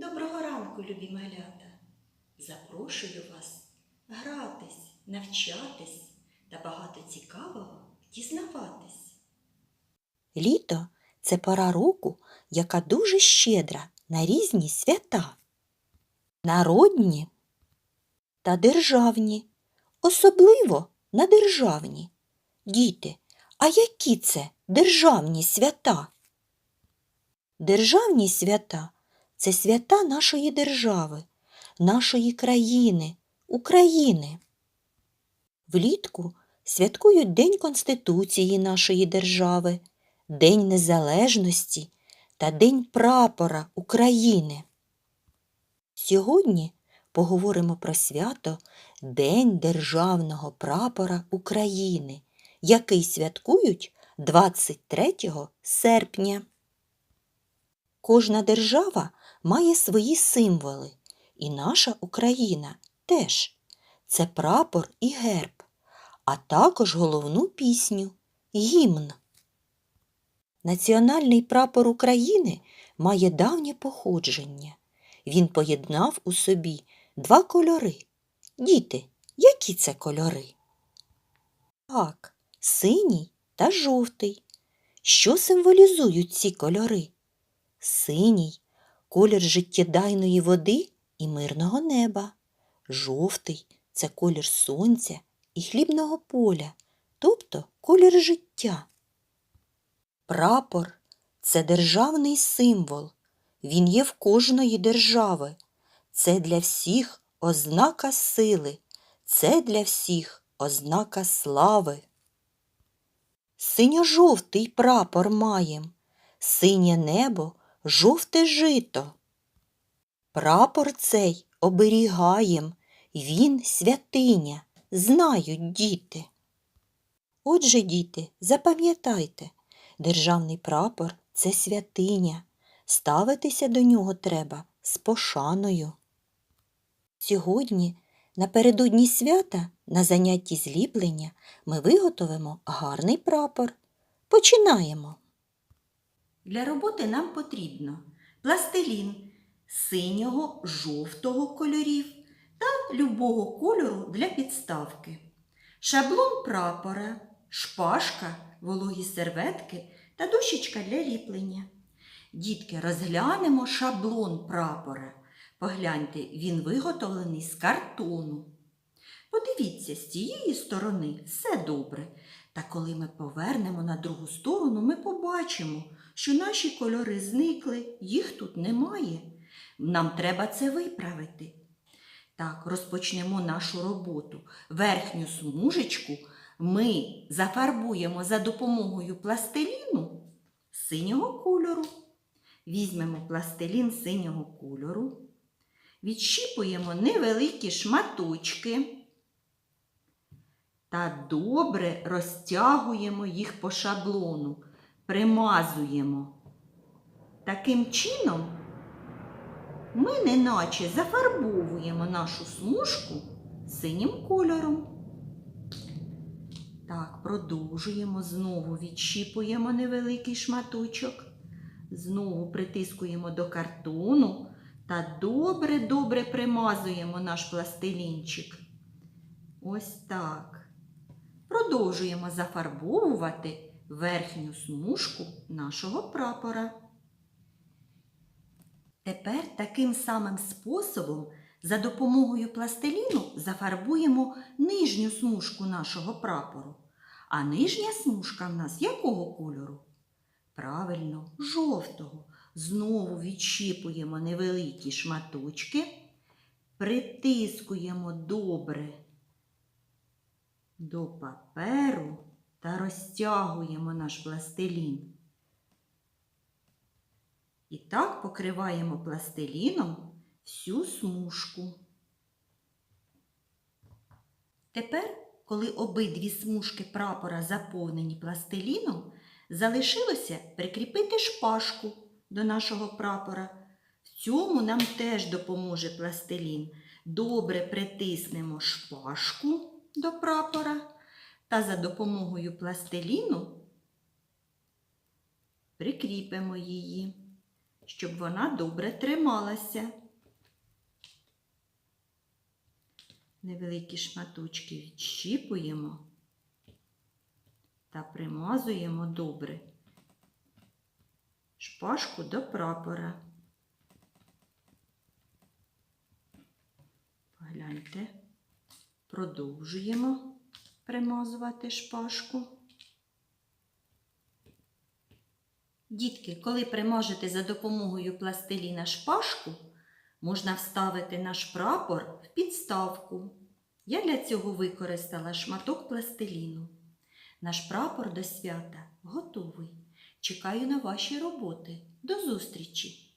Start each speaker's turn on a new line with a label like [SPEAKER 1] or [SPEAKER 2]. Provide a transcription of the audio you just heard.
[SPEAKER 1] Доброго ранку, любі малята! Запрошую вас гратись, навчатись та багато цікавого дізнаватись.
[SPEAKER 2] Літо це пора року, яка дуже щедра на різні свята. Народні та державні, особливо на державні. Діти, а які це державні свята? Державні свята це свята нашої держави, нашої країни, України. Влітку святкують День Конституції нашої держави, День Незалежності та День прапора України. Сьогодні поговоримо про свято День Державного прапора України, який святкують 23 серпня. Кожна держава має свої символи, і наша Україна теж. Це прапор і герб, а також головну пісню гімн. Національний прапор України має давнє походження. Він поєднав у собі два кольори. Діти, які це кольори? Так, синій та жовтий. Що символізують ці кольори? Синій колір життєдайної води і мирного неба. Жовтий це колір сонця і хлібного поля, тобто колір життя. Прапор це державний символ. Він є в кожної держави. Це для всіх ознака сили, це для всіх ознака слави. Синьо-жовтий прапор маєм, синє небо, жовте жито. Прапор цей оберігаєм, він святиня, знають діти. Отже, діти, запам'ятайте, державний прапор це святиня. Ставитися до нього треба з пошаною. Сьогодні, напередодні свята, на занятті зліплення, ми виготовимо гарний прапор. Починаємо.
[SPEAKER 1] Для роботи нам потрібно пластилін синього, жовтого кольорів та любого кольору для підставки, шаблон прапора, шпажка, вологі серветки та дощечка для ліплення. Дітки, розглянемо шаблон прапора. Погляньте, він виготовлений з картону. Подивіться, з цієї сторони все добре. Та коли ми повернемо на другу сторону, ми побачимо, що наші кольори зникли, їх тут немає. Нам треба це виправити. Так, розпочнемо нашу роботу. Верхню смужечку ми зафарбуємо за допомогою пластиліну синього кольору. Візьмемо пластилін синього кольору, відщіпуємо невеликі шматочки та добре розтягуємо їх по шаблону, примазуємо. Таким чином ми неначе зафарбовуємо нашу смужку синім кольором. Так, продовжуємо, знову відщіпуємо невеликий шматочок, знову притискуємо до картону та добре-добре примазуємо наш пластилінчик. Ось так. Продовжуємо зафарбовувати верхню смужку нашого прапора. Тепер таким самим способом за допомогою пластиліну зафарбуємо нижню смужку нашого прапору. А нижня смужка в нас якого кольору? Правильно, жовтого. Знову відщіпуємо невеликі шматочки, притискуємо добре до паперу та розтягуємо наш пластилін. І так покриваємо пластиліном всю смужку. Тепер, коли обидві смужки прапора заповнені пластиліном, залишилося прикріпити шпажку до нашого прапора. В цьому нам теж допоможе пластилін. Добре притиснемо шпажку до прапора та за допомогою пластиліну прикріпимо її. щоб вона добре трималася. Невеликі шматочки відщіпуємо та примазуємо добре шпажку до прапора. Погляньте, продовжуємо примазувати шпажку. Дітки, коли примажете за допомогою пластиліна шпажку, можна вставити наш прапор в підставку. Я для цього використала шматок пластиліну. Наш прапор до свята готовий. Чекаю на ваші роботи. До зустрічі!